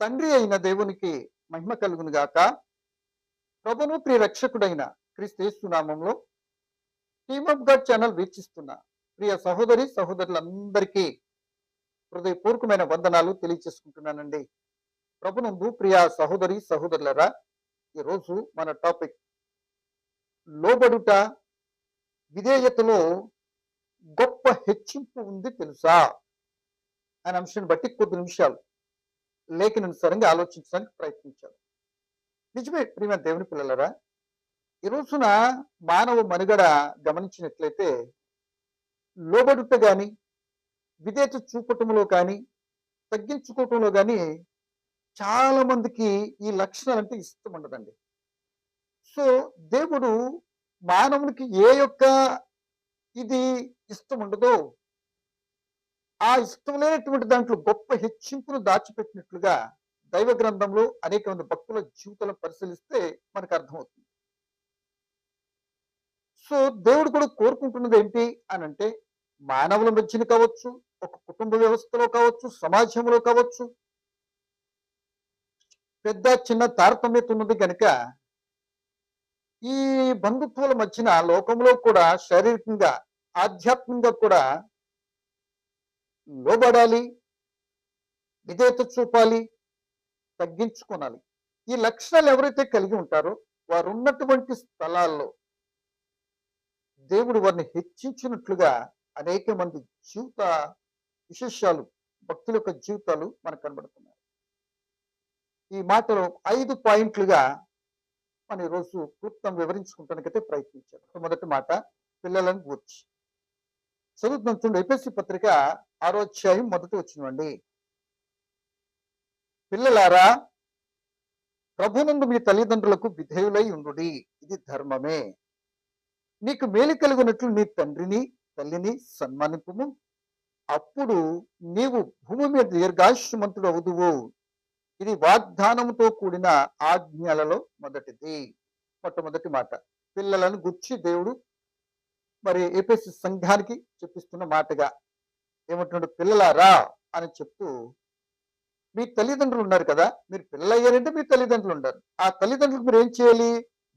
తండ్రి అయిన దేవునికి మహిమ కలుగును గాక. ప్రభును ప్రియ రక్షకుడైన క్రీస్తు నామంలో టీమ్ ఆఫ్ గాడ్ ఛానల్ వీక్షిస్తున్న ప్రియ సహోదరి సహోదరులందరికీ హృదయపూర్వకమైన వందనాలు తెలియచేసుకుంటున్నానండి. ప్రభునందు ప్రియ సహోదరి సహోదరులరా ఈరోజు మన టాపిక్ లోబడుట విధేయతలో గొప్ప హెచ్చింపు ఉంది తెలుసా? అనే అంశాన్ని బట్టి కొద్ది నిమిషాలు లేఖనానుసారంగా ఆలోచించడానికి ప్రయత్నించాడు నిజమే ప్రియమ దేవుని పిల్లలరా ఈ రోజున మానవ మనుగడ గమనించినట్లయితే లోబడుట కానీ విధేయత చూపటంలో కానీ తగ్గించుకోవటంలో కానీ చాలా మందికి ఈ లక్షణాలు అంటే ఇష్టం ఉండదండి. సో దేవుడు మానవునికి ఏ యొక్క ఇది ఇష్టం ఉండదో ఆ ఇష్టం లేనటువంటి దాంట్లో గొప్ప హెచ్చింపును దాచిపెట్టినట్లుగా దైవ గ్రంథంలో అనేక మంది భక్తుల జీవితాలను పరిశీలిస్తే మనకు అర్థమవుతుంది. సో దేవుడు కూడా కోరుకుంటున్నది ఏంటి అని అంటే మానవుల మధ్యన కావచ్చు ఒక కుటుంబ వ్యవస్థలో కావచ్చు సమాజంలో కావచ్చు పెద్ద చిన్న తారతమ్యత ఉన్నది కనుక ఈ బంధుత్వాల మధ్యన లోకంలో కూడా శారీరకంగా ఆధ్యాత్మికంగా కూడా లోబడాలి విధేయత చూపాలి తగ్గించుకోనాలి. ఈ లక్షణాలు ఎవరైతే కలిగి ఉంటారో వారు ఉన్నటువంటి స్థలాల్లో దేవుడు వారిని హెచ్చించినట్లుగా అనేక మంది జీవిత విశేషాలు భక్తుల యొక్క జీవితాలు మనకు కనబడుతున్నాయి. ఈ మాటలో ఐదు పాయింట్లుగా మనం ఈరోజు క్లుప్తం వివరించుకుంటానికైతే ప్రయత్నించాను మొదటి మాట పిల్లలను గూర్చి. చదువుతున్న చూడండి ఎపిఎస్సి పత్రిక ఆరో అధ్యాయం మొదటి వచ్చినవండి పిల్లలారా ప్రభునందు మీ తల్లిదండ్రులకు విధేయులై ఉండు ఇది ధర్మమే. నీకు మేలు కలిగినట్లు నీ తండ్రిని తల్లిని సన్మానింపుము. అప్పుడు నీవు భూమి మీద దీర్ఘాశ్రమంతుడు అవుదువు. ఇది వాగ్దానంతో కూడిన ఆజ్ఞలలో మొదటిది. మొట్టమొదటి మాట పిల్లలను గుర్చి దేవుడు మరి ఏపీఎస్సి సంఘానికి చెప్పిస్తున్న మాటగా ఏమంటున్నాడు పిల్లలారా అని చెప్తూ మీ తల్లిదండ్రులు ఉన్నారు కదా మీరు పిల్లలు అయ్యారంటే మీ తల్లిదండ్రులు ఉన్నారు. ఆ తల్లిదండ్రులకు మీరు ఏం చేయాలి?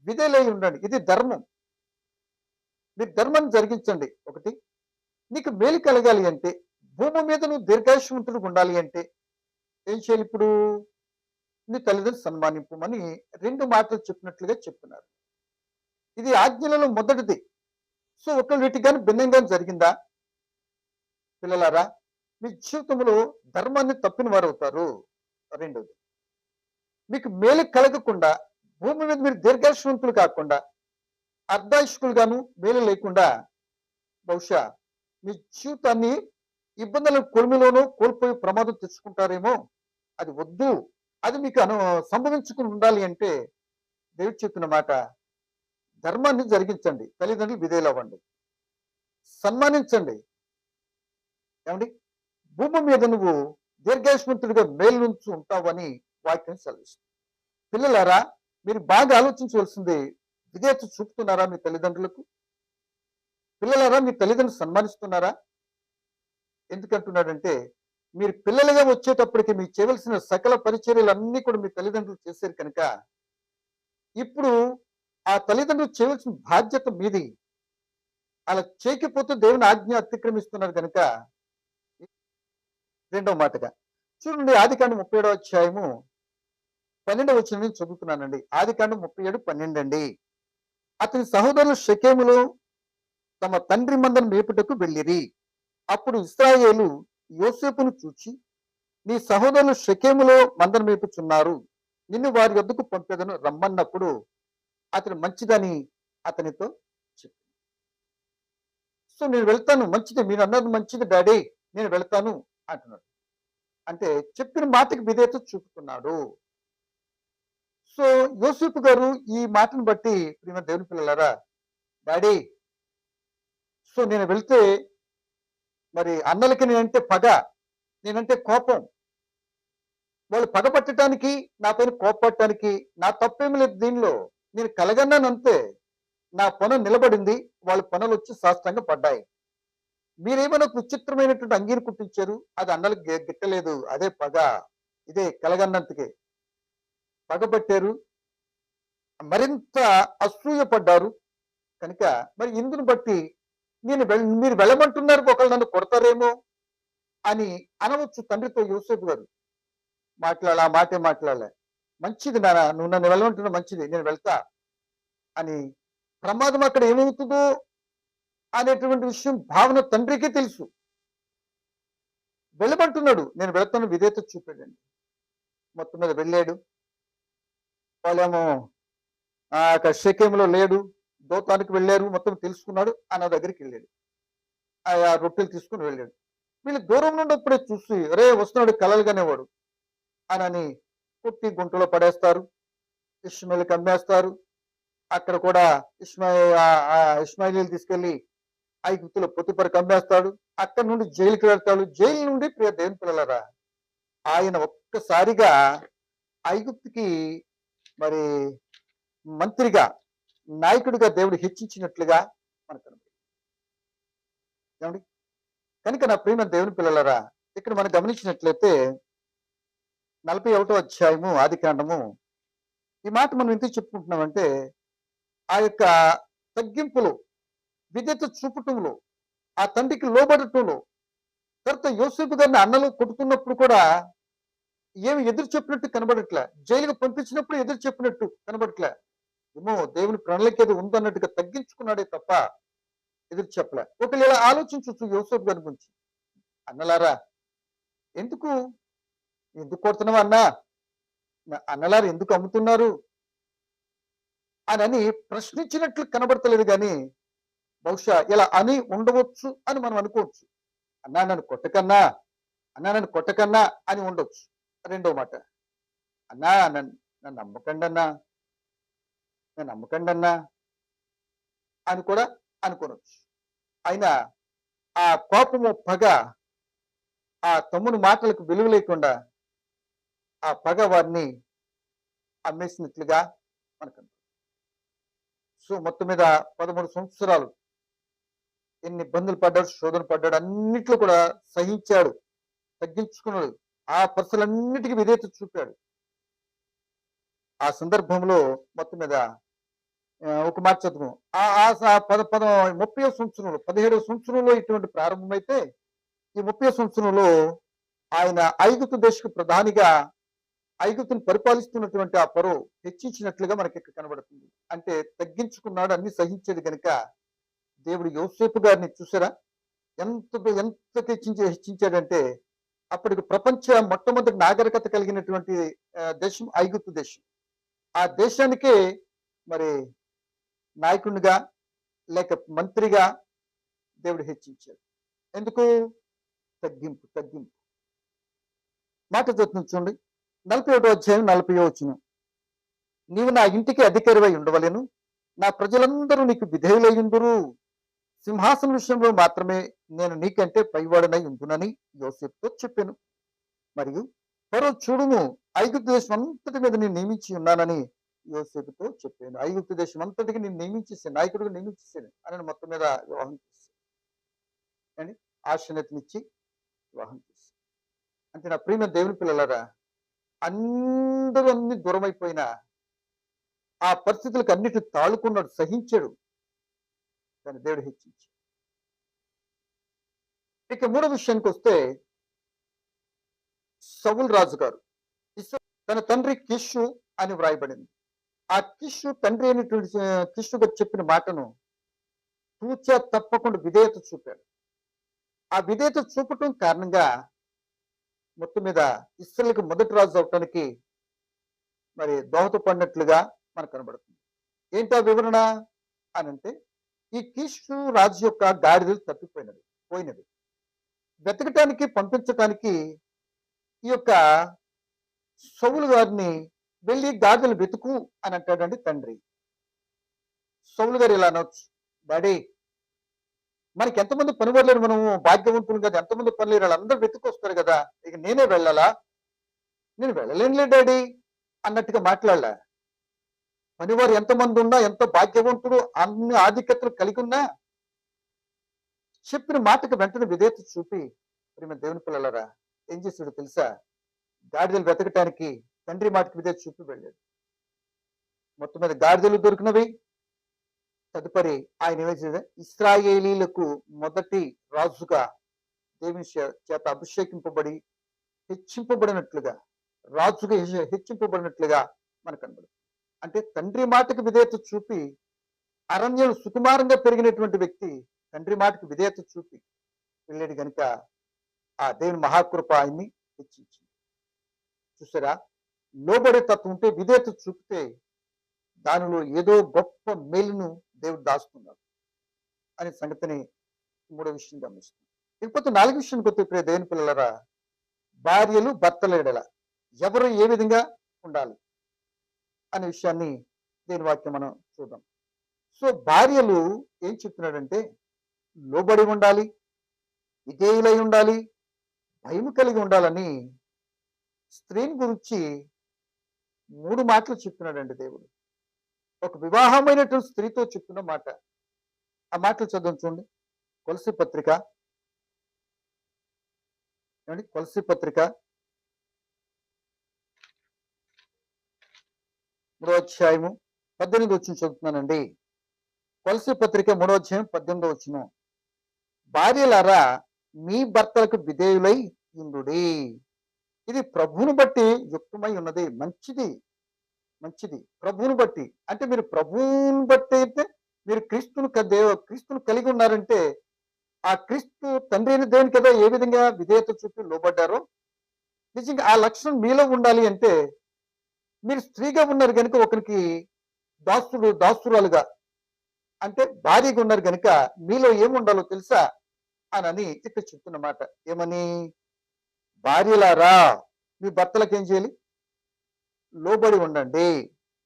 విధేలై ఉండండి. ఇది ధర్మం. మీరు ధర్మాన్ని జరిగించండి. ఒకటి నీకు మేలు కలగాలి అంటే భూమి మీద నువ్వు దీర్ఘాయుష్మంతుడు ఉండాలి అంటే ఏం చేయాలి ఇప్పుడు? నీ తల్లిదండ్రులు సన్మానింపమని రెండు మాటలు చెప్పినట్లుగా చెప్తున్నారు. ఇది ఆజ్ఞలలో మొదటిది. సో ఒకళ్ళు వీటికి కానీ భిన్నంగా జరిగిందా? పిల్లలారా మీ జీవితంలో ధర్మాన్ని తప్పిన వారు అవుతారు. రెండోది మీకు మేలు కలగకుండా భూమి మీద మీరు దీర్ఘాయుష్మంతులు కాకుండా అర్ధాయుష్కులుగాను మేలు లేకుండా బహుశా మీ జీవితాన్ని ఇబ్బందుల కొలిమిలోనూ కోల్పోయి ప్రమాదం తెచ్చుకుంటారేమో అది వద్దు. అది మీకు అను సంభవించుకుని ఉండాలి అంటే దేవుడు చెప్పిన మాట ధర్మాన్ని జరిగించండి తల్లిదండ్రులు విధేయులు అవ్వండి సన్మానించండి. ఏమండి? భూమి మీద నువ్వు దీర్ఘాయుష్మంతుడిగా మేలు నుంచి ఉంటావని వాక్యం సెలవిస్తుంది. పిల్లలారా మీరు బాగా ఆలోచించవలసింది విధేయత చూపుతున్నారా మీ తల్లిదండ్రులకు? పిల్లలారా మీ తల్లిదండ్రులు సన్మానిస్తున్నారా? ఎందుకంటున్నాడంటే మీరు పిల్లలుగా వచ్చేటప్పటికి మీకు చేయవలసిన సకల పరిచర్యలన్నీ కూడా మీ తల్లిదండ్రులు చేశారు కనుక ఇప్పుడు ఆ తల్లిదండ్రులు చేయవలసిన బాధ్యత మీది. అలా చేయకపోతే దేవుని ఆజ్ఞ అతిక్రమిస్తున్నారు కనుక రెండవ మాటగా చూడండి ఆదికాండం ముప్పై ఏడవ అధ్యాయము పన్నెండవ వచ్చిన నేను చదువుతున్నానండి. ఆదికాండం ముప్పై ఏడు పన్నెండు అండి. అతని సహోదరులు షకేములు తమ తండ్రి మందను మేపుటకు వెళ్ళిరి. అప్పుడు ఇస్రాయేలు యోసేపును చూచి నీ సహోదరులు షకేములో మందను మేపుచున్నారు. నిన్ను వారి వద్దకు పంపేదను రమ్మన్నప్పుడు అతను మంచిదని అతనితో చెప్పి సో నేను వెళ్తాను మంచిది మీరు అన్నది మంచిది డాడీ నేను వెళ్తాను అంటున్నాడు. అంటే చెప్పిన మాటకి విధేయత చూపుతున్నాడు. సో యోసేపు గారు ఈ మాటను బట్టి ప్రియమ దేవుని పిల్లలారా డాడీ సో నేను వెళ్తే మరి అన్నలకి నేనంటే పగ నేనంటే కోపం. వాళ్ళు పగ పట్టడానికి నా పైన కోపపట్టడానికి నా తప్పేమి లేదు దీనిలో. నేను కలగన్నాను అంతే. నా పొనం నిలబడింది. వాళ్ళ పనులు వచ్చి శాస్త్రంగా పడ్డాయి. మీరేమైనా ఒక విచిత్రమైనటువంటి అంగీని కుట్టించారు? అది అన్నలకు గిట్టలేదు. అదే పగ. ఇదే కలగన్నంతకే. పగబట్టారు మరింత అసూయపడ్డారు కనుక మరి ఇందును బట్టి నేను మీరు వెళ్ళమంటున్నారు ఒకళ్ళు నన్ను కొడతారేమో అని అనవచ్చు తండ్రితో యూసేపు గారు. మాట్లాడాల? ఆ మాటే మాట్లాడలే? మంచిది నాన్న నువ్వు నన్ను వెళ్ళమంటున్నా మంచిది నేను వెళ్తా. అని ప్రమాదం అక్కడ ఏమవుతుందో అనేటువంటి విషయం భావన తండ్రికే తెలుసు. వెళ్ళమంటున్నాడు. నేను వెళ్తాను విధేత చూపాడండి మొత్తం మీద వెళ్ళాడు. వాళ్ళేమో ఆ యొక్క శకేంలో లేడు. దోతానికి వెళ్ళారు మొత్తం తెలుసుకున్నాడు. అన్న దగ్గరికి వెళ్ళాడు. ఆ రొట్టెలు తీసుకుని వెళ్ళాడు. వీళ్ళు దూరం నుండి అప్పుడే చూసి రే వస్తున్నాడు కలలుగానేవాడు. అని పుట్టి గుంటలో పడేస్తారు. ఇష్మాయిల్కి అమ్మేస్తారు. అక్కడ కూడా ఇస్మాయి ఇస్మాయిల్ తీసుకెళ్ళి ఐగుప్తులో పొత్తిపడి కమ్మేస్తాడు అక్కడ నుండి జైలుకి వెళ్తాడు. జైలు నుండి ప్రియ దేవుని పిల్లలరా ఆయన ఒక్కసారిగా ఐగుప్తుకి మరి మంత్రిగా నాయకుడిగా దేవుడు హెచ్చించినట్లుగా మనకు కనుక నా ప్రియమైన దేవుని పిల్లలరా ఇక్కడ మనం గమనించినట్లయితే నలభై ఒకటో అధ్యాయము ఆది కాండము. ఈ మాట మనం ఎందుకు చెప్పుకుంటున్నామంటే ఆ యొక్క తగ్గింపులో విద్యత చూపటంలో ఆ తండ్రికి లోబడటంలో తర్వాత యోసేపు గారిని అన్నలు కొట్టుకున్నప్పుడు కూడా ఏమి ఎదురు చెప్పినట్టు కనబడట్లే. జైలుకు పంపించినప్పుడు ఎదురు చెప్పినట్టు కనబడట్లే. ఏమో దేవుని ప్రణాళిక ఏదో ఉందన్నట్టుగా తగ్గించుకున్నాడే తప్ప ఎదురు చెప్పలే. ఒకళ్ళు ఇలా ఆలోచించవచ్చు యోసేపు గారి గురించి. అన్నలారా ఎందుకు ఎందుకు కొడుతున్నావు అన్నా? నా అన్నలారు ఎందుకు అమ్ముతున్నారు? అని ప్రశ్నించినట్లు కనబడతలేదు కానీ బహుశా ఇలా అని ఉండవచ్చు అని మనం అనుకోవచ్చు. అన్నా నన్ను కొట్టకన్నా అన్నా నన్ను కొట్టకన్నా అని ఉండొచ్చు. రెండో మాట. అన్నా నన్ను నన్ను నమ్మకండి అన్నా. నన్ను నమ్మకండి అన్నా. అని కూడా అనుకోనొచ్చు. అయినా ఆ కోపము పగ ఆ తమ్ముని మాటలకు విలువ లేకుండా ఆ పగ వారిని అమ్మేసినట్లుగా మనకు సో మొత్తం మీద పదమూడు సంవత్సరాలు ఎన్ని ఇబ్బందులు పడ్డాడు శోధన పడ్డాడు అన్నిట్లో కూడా సహించాడు తగ్గించుకున్నాడు. ఆ పరిస్థితులన్నిటికీ విధేయత చూపాడు. ఆ సందర్భంలో మొత్తం మీద ఒక మాట చదువు ఆ పద పద ముప్పై సంవత్సరంలో పదిహేడవ సంవత్సరంలో ఇటువంటి ప్రారంభమైతే ఈ ముప్పై సంవత్సరంలో ఆయన ఐగుప్తు దేశకు ప్రధానిగా ఐగుప్తును పరిపాలిస్తున్నటువంటి ఆ పరో హెచ్చించినట్లుగా మనకి ఇక్కడ కనబడుతుంది. అంటే తగ్గించుకున్నాడు అన్ని సహించేది గనుక దేవుడు యోసేపు గారిని చూసారా? ఎంత ఎంత హెచ్చించి హెచ్చించాడంటే అప్పటికి ప్రపంచ మొట్టమొదటి నాగరికత కలిగినటువంటి దేశం ఐగుప్తు దేశం. ఆ దేశానికే మరి నాయకునిగా లేక మంత్రిగా దేవుడు హెచ్చించాడు. ఎందుకు? తగ్గింపు తగ్గింపు. మాట చదువుతుంది చూడండి. నలభై ఒకటో అధ్యాయం నలభై వచ్చిన నీవు నా ఇంటికి అధికారివై ఉండవలేను. నా ప్రజలందరూ నీకు విధేయులయ్యుందురు సింహాసన విషయంలో మాత్రమే నేను నీకంటే పైవాడనై ఉందునని యోసేపుతో చెప్పాను. మరియు పరో చూడుము ఐగుప్తు దేశం అంతటి మీద నేను నియమించి ఉన్నానని యోసేపుతో చెప్పాను. ఐగుప్తు దేశం అంతటికి నేను నియమించేసాను నాయకుడిగా నియమించేసాను అని మొత్తం మీద వివాహం చేశాను. అని ఆశనతనిచ్చి వివాహం చేశాను. అంటే నా ప్రియమైన దేవుని పిల్లలరా అందరూ అన్ని దూరం అయిపోయినా ఆ పరిస్థితులకు అన్నిటి తాళుకున్నాడు సహించాడు. దాన్ని దేవుడు హెచ్చించి. ఇక మూడో విషయానికి వస్తే సవుల్ రాజు గారు తన తండ్రి కిషు అని వ్రాయబడింది. ఆ కిషు తండ్రి అయినటువంటి ఆ, కిషు గారు చెప్పిన మాటను తూచా తప్పకుండా విధేయత చూపాడు. ఆ విధేయత చూపటం కారణంగా మొత్తం మీద ఇస్రాయల్కి మొదటి రాజు అవటానికి మరి దోహదపడినట్లుగా మనకు కనబడుతుంది. ఏంటా వివరణ? అని అంటే ఈ కీషు రాజు యొక్క గాడిదలు తప్పిపోయినది పోయినది వెతకటానికి పంపించటానికి ఈ యొక్క సౌలు గారిని వెళ్ళి గాడిదలు వెతుకు అని అంటాడండి తండ్రి. సౌలు గారు ఇలా అనొచ్చు. డాడీ మనకి ఎంతమంది పనివాళ్ళు మనము భాగ్యవంతులు కదా. ఎంతమంది పనులు వాళ్ళందరూ వెతుకొస్తారు కదా. ఇక నేనే వెళ్ళాలా? నేను వెళ్ళలేనులే డాడీ అన్నట్టుగా మాట్లాడలే. పనివారు ఎంతమంది ఉన్నా ఎంత భాగ్యవంతుడు అన్ని ఆధిక్యతలు కలిగి ఉన్నా చెప్పిన మాటకు వెంటనే విధేయత చూపి ప్రేమ దేవుని పిల్లలరా ఏం చేశాడు తెలుసా? గాడిదలు వెతకటానికి తండ్రి మాటకి విధేయత చూపి వెళ్ళాడు. మొత్తం మీద గాడిదలు దొరికినవి తదుపరి ఆయన ఏమీ ఇస్రాయేలీలకు మొదటి రాజుగా దేవుని చేత అభిషేకింపబడి హెచ్చింపబడినట్లుగా రాజుగా హెచ్చింపబడినట్లుగా మనకు కనబడు అంటే తండ్రి మాటకు విధేయత చూపి అరణ్యం సుకుమారంగా పెరిగినటువంటి వ్యక్తి తండ్రి మాటకు విధేయత చూపి వెళ్ళాడు గనుక ఆ దేవుని మహాకృప ఆయన్ని హెచ్చించింది. చూసారా? లోబడే తత్వం ఉంటే విధేయత చూపితే దానిలో ఏదో గొప్ప మేలును దేవుడు దాస్తున్నాడు అనే సంగతిని మూడో విషయం గమనిస్తుంది ఇకపోతే నాలుగు విషయం వస్తే దేవుని పిల్లలరా భార్యలు భర్తల ఎడల ఎవరు ఏ విధంగా ఉండాలి అనే విషయాన్ని దేని వాక్యం మనం చూద్దాం. సో భార్యలు ఏం చెప్తున్నాడంటే లోబడి ఉండాలి విధేయులై ఉండాలి భయం కలిగి ఉండాలని స్త్రీని గురించి మూడు మాటలు చెప్తున్నాడండి దేవుడు. ఒక వివాహమైనటువంటి స్త్రీతో చెప్తున్న మాట. ఆ మాటలు చదువు చూడండి. కొలసి పత్రిక. ఏమండి? కొలసి పత్రిక. మూడో అధ్యాయము పద్దెనిమిది వచ్చిన చదువుతున్నానండి. కొలసి పత్రిక మూడో అధ్యాయం పద్దెనిమిదో వచ్చిన. భార్యలారా మీ భర్తలకు విధేయులై ఇందుడి ఇది ప్రభువును బట్టి యుక్తమై ఉన్నది మంచిది. మంచిది. ప్రభువును బట్టి. అంటే మీరు ప్రభువుని బట్టి అయితే మీరు క్రీస్తును దేవ క్రీస్తును కలిగి ఉన్నారంటే ఆ క్రీస్తు తండ్రి అయిన దేవుని కదా ఏ విధంగా విధేయత చూపి లోబడ్డారో నిజంగా ఆ లక్షణం మీలో ఉండాలి అంటే మీరు స్త్రీగా ఉన్నారు కనుక ఒకరికి దాసులు దాసురాలుగా అంటే భార్యగా ఉన్నారు కనుక మీలో ఏముండాలో తెలుసా అని అని ఇక్కడ చెప్తున్నమాట ఏమని? భార్యలారా మీ భర్తలకు ఏం చేయాలి? లోబడి ఉండండి.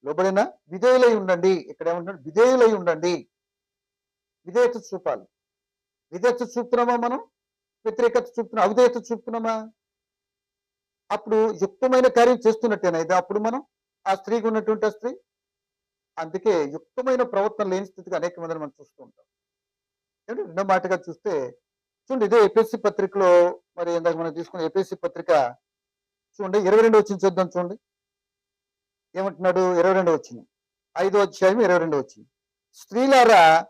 లోబడిన? విధేయులై ఉండండి. ఇక్కడ ఏమంటున్నాడు? విధేయులై ఉండండి. విధేయత చూపాలి. విధేయత చూపుతున్నామా మనం? వ్యతిరేకత చూపుతున్నాం. అవిధేయత చూపుతున్నామా? అప్పుడు యుక్తమైన కార్యం చేస్తున్నట్టేనా ఇది? అప్పుడు మనం ఆ స్త్రీకి ఉన్నటువంటి ఆ స్త్రీ? అందుకే యుక్తమైన ప్రవర్తన లేని స్థితికి అనేక మందిని మనం చూస్తూ ఉంటాం. ఏమంటే రెండో మాటగా చూస్తే చూడండి ఇదే ఎపిఎస్సి పత్రికలో మరి ఇందాక మనం తీసుకున్న ఎపిఎస్సి పత్రిక చూడండి ఇరవై రెండు వచ్చిన చూద్దాం చూడండి. ఏమంటున్నాడు? ఇరవై రెండు వచ్చింది. ఐదో అధ్యాయం ఇరవై రెండు వచ్చింది. స్త్రీలారా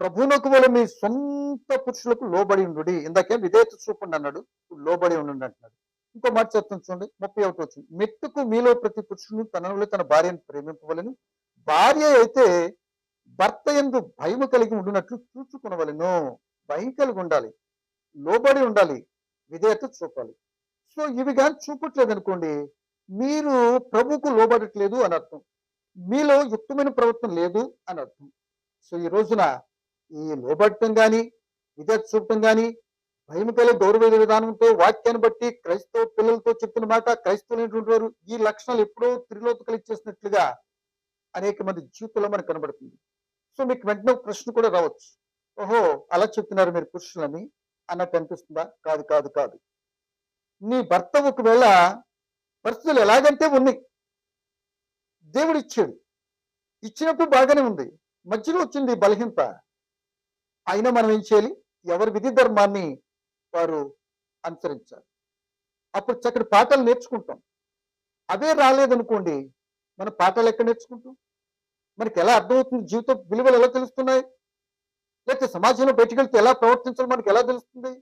ప్రభునకు వల్ల మీ సొంత పురుషులకు లోబడి ఉండు ఇందాకే విధేయత చూపండి అన్నాడు. లోబడి ఉండు అంటున్నాడు. ఇంకో మాట చెప్తాను చూడండి. ముప్పై ఒకటి వచ్చింది. మెట్టుకు మీలో ప్రతి పురుషుడు తనలో తన భార్యను ప్రేమింపవలను. భార్య అయితే భర్త ఎందు భయము కలిగి ఉండినట్లు చూసుకునవలను భయం కలిగి ఉండాలి. లోబడి ఉండాలి. విధేయత చూపాలి. సో ఇవి కానీ చూపట్లేదు అనుకోండి మీరు ప్రభుకు లోబడట్లేదు అని అర్థం. మీలో యుక్తమైన ప్రవర్తన లేదు అని అర్థం. సో ఈ రోజున ఈ లోబడటం కానీ విధేత చూపటం కానీ భయం కలిగి గౌరవ విధానంతో వాక్యాన్ని బట్టి క్రైస్తవ పిల్లలతో చెప్తున్న మాట క్రైస్తవులైనటువంటి వారు ఈ లక్షణాలు ఎప్పుడో త్రిలోతుకలు ఇచ్చేసినట్లుగా అనేక మంది జీవితంలో మనకు కనబడుతుంది. సో మీకు వెంటనే ఒక ప్రశ్న కూడా రావచ్చు. ఓహో అలా చెప్తున్నారు మీరు పురుషులని అన్నట్టు అనిపిస్తుందా? కాదు కాదు కాదు. నీ భర్త ఒకవేళ పరిస్థితులు ఎలాగంటే ఉన్నాయి. దేవుడు ఇచ్చాడు. ఇచ్చినప్పుడు బాగానే ఉంది. మధ్యలో వచ్చింది బలహీనత. అయినా మనం ఏం చేయాలి? ఎవరి విధి ధర్మాన్ని వారు అనుసరించాలి. అప్పుడు చక్కటి పాఠాలు నేర్చుకుంటాం. అవే రాలేదనుకోండి మన పాఠాలు ఎక్కడ నేర్చుకుంటాం? మనకి ఎలా అర్థమవుతుంది? జీవిత విలువలు ఎలా తెలుస్తున్నాయి? లేకపోతే సమాజంలో బయటకెళ్తే ఎలా ప్రవర్తించాలో మనకి ఎలా తెలుస్తుంది?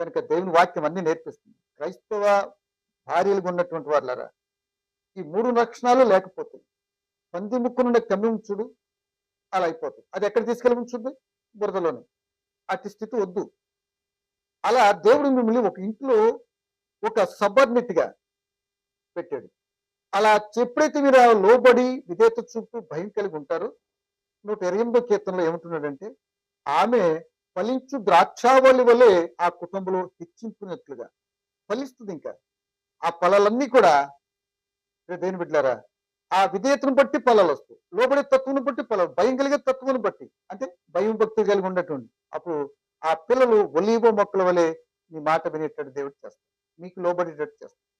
కనుక దేవుని వాక్యం అన్ని నేర్పిస్తుంది. క్రైస్తవ భార్యలుగా ఉన్నటువంటి వాళ్ళరా? ఈ మూడు లక్షణాలు లేకపోతుంది పంది ముక్కునున్న కమ్మి ఉంచుడు అలా అయిపోతుంది. అది ఎక్కడ తీసుకెళ్ళి ఉంచుద్ది? బురదలోనే. అట్టి స్థితి వద్దు. అలా దేవుడు మిమ్మల్ని ఒక ఇంట్లో ఒక సబర్నిట్గా పెట్టాడు. అలా ఎప్పుడైతే మీరు ఆ లోబడి విధేత చూపు భయం కలిగి ఉంటారో నూట ఇరవై ఎనిమిదో కీర్తనలో ఏమంటున్నాడంటే ఆమె ఫలించు ద్రాక్షావళి వలె ఆ కుటుంబంలో హెచ్చింపునట్లుగా ఫలిస్తుంది ఇంకా. ఆ ఫలాలన్నీ కూడా రే దేని బిడ్డారా ఆ విధేయతను బట్టి ఫలాలు వస్తాయి. లోబడే తత్వం బట్టి ఫలాలు భయం కలిగే తత్వం బట్టి. అంటే భయం భక్తి కలిగి ఉండేటువంటి. అప్పుడు ఆ పిల్లలు ఒలీవ మొక్కల వలె మీ మాట వినేటట్టు దేవుడు చేస్తారు మీకు లోబడేటట్టు చేస్తారు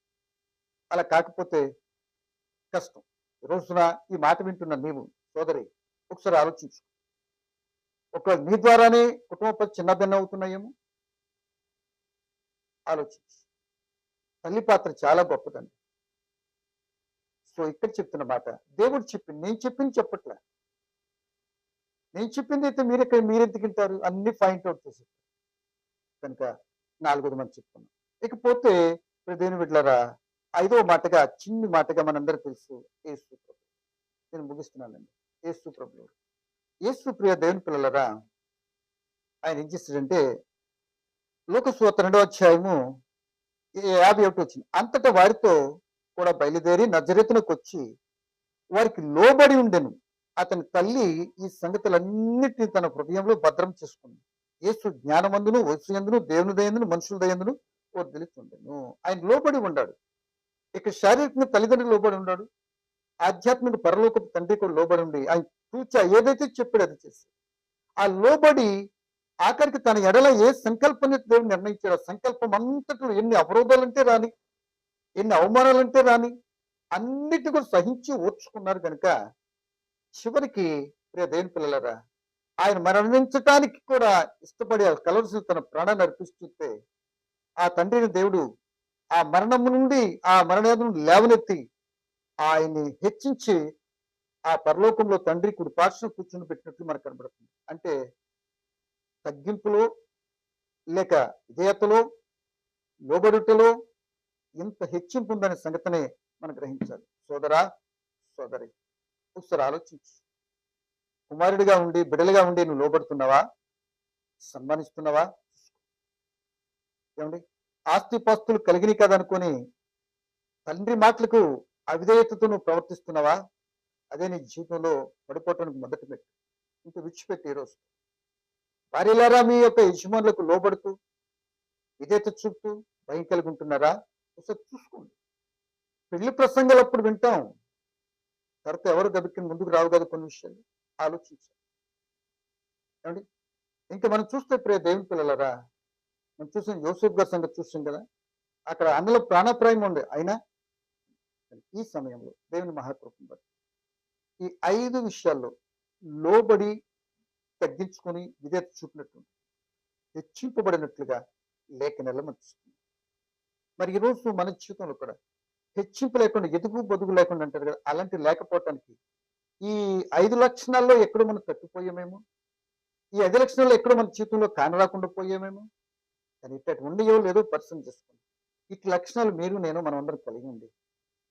అలా కాకపోతే కష్టం. రోజున ఈ మాట వింటున్న నీవు సోదరి ఒకసారి ఆలోచించు. ఒకవేళ నీ ద్వారానే కుటుంబ చిన్న భిన్న అవుతున్నాయేమో? ఆలోచించు. తల్లి పాత్ర చాలా గొప్పదండి. సో ఇక్కడ చెప్తున్న మాట దేవుడు చెప్పింది నేను చెప్పింది చెప్పట్లే. నేను చెప్పింది అయితే మీరు ఇక్కడ మీరు ఎందుకు వింటారు? అన్ని ఫైండ్ అవుట్ చేసి కనుక నాలుగోది మనం చెప్పుకున్నాం ఇకపోతే ప్రదేని దేని ఐదవ మాటగా చిన్ని మాటగా మనందరూ తెలుసు ఏసు ప్రభు. నేను ముగిస్తున్నానండి. ఏసు ప్రభు. ఏసు ప్రియ దేవుని పిల్లలరా ఆయన ఏం చేస్తాడంటే లోకస్వత రెండవ అధ్యాయము యాభై ఒకటి వచ్చింది. అంతటా వారితో కూడా బయలుదేరి నజరెతునకు వచ్చి వారికి లోబడి ఉండెను. అతని తల్లి ఈ సంగతులన్నిటిని తన హృదయంలో భద్రం చేసుకుంది. యేసు జ్ఞానమందును వయసుయందును దేవుని దయందును మనుషుల దయందును వదిలితుండెను ఆయన లోబడి ఉండాడు. ఇక శారీరకంగా తల్లిదండ్రులు లోబడి ఉన్నాడు ఆధ్యాత్మిక పరలోకపు తండ్రి కూడా లోబడి ఉండి ఆయన చూచా ఏదైతే చెప్పాడు అది చేసి ఆ లోబడి ఆఖరికి తన ఎడల ఏ సంకల్పాన్ని దేవుడు నిర్ణయించాడు సంకల్పం అంతట్లో ఎన్ని అవరోధాలంటే రాని ఎన్ని అవమానాలంటే రాని అన్నిటి కూడా సహించి ఓర్చుకున్నారు కనుక చివరికి ప్రియ దేవుని పిల్లలరా ఆయన మరణించటానికి కూడా ఇష్టపడి కలవలసిన తన ప్రాణాన్ని అర్పిస్తుంటే ఆ తండ్రిని దేవుడు ఆ మరణము నుండి ఆ మరణం లేవనెత్తి ఆయన్ని హెచ్చించి ఆ పరలోకంలో తండ్రి కుడి పార్శ్వం కూర్చుని పెట్టినట్లు మనకు కనబడుతుంది. అంటే తగ్గింపులో లేక విధేయతలో లోబడుటలో ఇంత హెచ్చింపు ఉందనే సంగతిని మనం గ్రహించాలి. సోదరా సోదరి ఒకసారి ఆలోచించు. కుమారుడిగా ఉండి బిడలుగా ఉండి నువ్వు లోబడుతున్నావా? సన్మానిస్తున్నావా? ఏమండి? ఆస్తిపాస్తులు కలిగిన కదనుకొని తండ్రి మాటలకు అవిధేయతతో నువ్వు ప్రవర్తిస్తున్నావా? అదే నీ జీవితంలో పడిపోవటానికి మొదటి పెట్టు ఇంక విడిచిపెట్టి ఈరోజు భార్యలారా మీ యొక్క యజమానులకు లోబడుతూ విధేత చూపుతూ భయం కలిగి ఉంటున్నారా ఒకసారి చూసుకోండి. పెళ్ళి ప్రసంగాలు అప్పుడు వింటాం. తర్వాత ఎవరు గబిక్కిన ముందుకు రావు కదా కొన్ని విషయాలు. ఆలోచించాలి. ఏమండి? ఇంకా మనం చూస్తే ప్రియ దేవుని పిల్లలరా మనం చూసాం యోసేఫ్ గారి సంగతి చూసాం కదా. అక్కడ అందులో ప్రాణప్రాయం ఉంది. అయినా ఈ సమయంలో దేవుని మహాకృపం బట్టి ఈ ఐదు విషయాల్లో లోబడి తగ్గించుకొని విధేత చూపినట్టు హెచ్చింపబడినట్లుగా లేఖనెల మనస్తుంది మరి ఈరోజు మన జీవితంలో కూడా హెచ్చింపు లేకుండా ఎదుగు బొదుగు లేకుండా అంటారు కదా అలాంటి లేకపోవటానికి ఈ ఐదు లక్షణాల్లో ఎక్కడో మనం తప్పిపోయామేమో? ఈ ఐదు లక్షణాల్లో ఎక్కడో మన జీవితంలో కానరాకుండా పోయామేమో? కానీ ఇట్లా ఉండయో లేదో పరిశ్రమ చేసుకోండి. ఇటు లక్షణాలు మీరు నేను మనం అందరం కలిగి ఉండి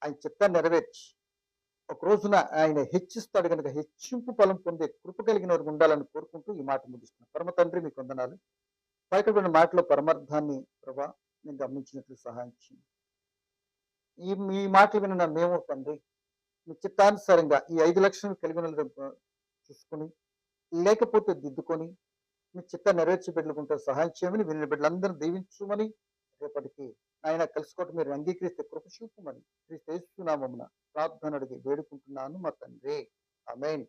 ఆయన చిత్తాన్ని నెరవేర్చి. ఒక రోజున ఆయన హెచ్చిస్తాడు కనుక హెచ్చింపు ఫలం పొందే కృప కలిగిన వారికి ఉండాలని కోరుకుంటూ ఈ మాట ముగిస్తున్నాను. పరమ తండ్రి మీకు వందనాలు. పైకబడిన మాటలో పరమార్థాన్ని ప్రభా నేను గమనించినట్లు సహాయం చేయండి. ఈ మీ మాటలు విన్న మేము తండ్రి మీ చిత్తానుసారంగా ఈ ఐదు లక్షలు కలిగిన చూసుకొని లేకపోతే దిద్దుకొని మీ చిత్త నెరవేర్చి బిడ్డలుకుంటే సహాయం చేయమని విని బిడ్డలందరూ దీవించమని రేపటికి ఆయన కలుసుకోవటం మీరు అంగీకరిస్తే కృప చూపుమని శ్రీ యేసు ప్రార్థన అడిగి వేడుకుంటున్నాను మా తండ్రి. ఆమేన్.